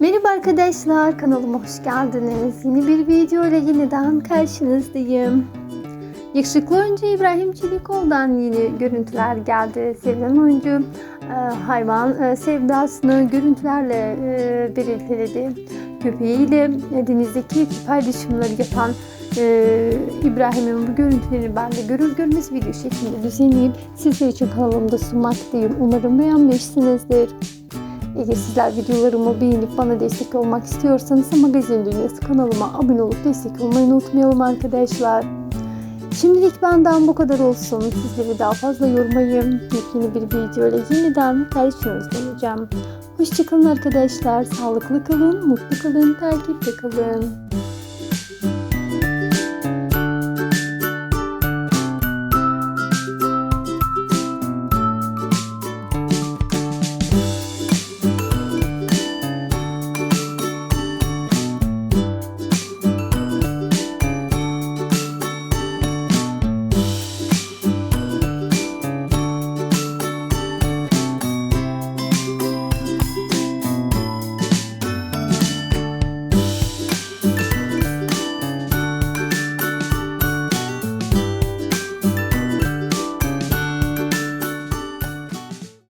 Merhaba arkadaşlar, kanalıma hoş geldiniz. Yeni bir video ile yeniden karşınızdayım. Yakışıklı oyuncu İbrahim Çelikoğlu'dan yeni görüntüler geldi. Sevilen oyuncu e, hayvan e, sevdasını görüntülerle e, belirtiledi. Köpeğiyle denizdeki paylaşımları yapan İbrahim'in bu görüntülerini ben de görür görmez video şeklinde düzenleyip sizler için kanalımda sunmaktayım. Umarım beğenmişsinizdir. Eğer sizler videolarımı beğenip bana destek olmak istiyorsanız Magazin Dünyası kanalıma abone olup destek olmayı unutmayalım arkadaşlar. Şimdilik benden bu kadar olsun. Sizleri daha fazla yormayayım. Yepyeni bir video ile yeniden karşınızda olacağım. Hoşçakalın arkadaşlar. Sağlıklı kalın, mutlu kalın, takipte kalın.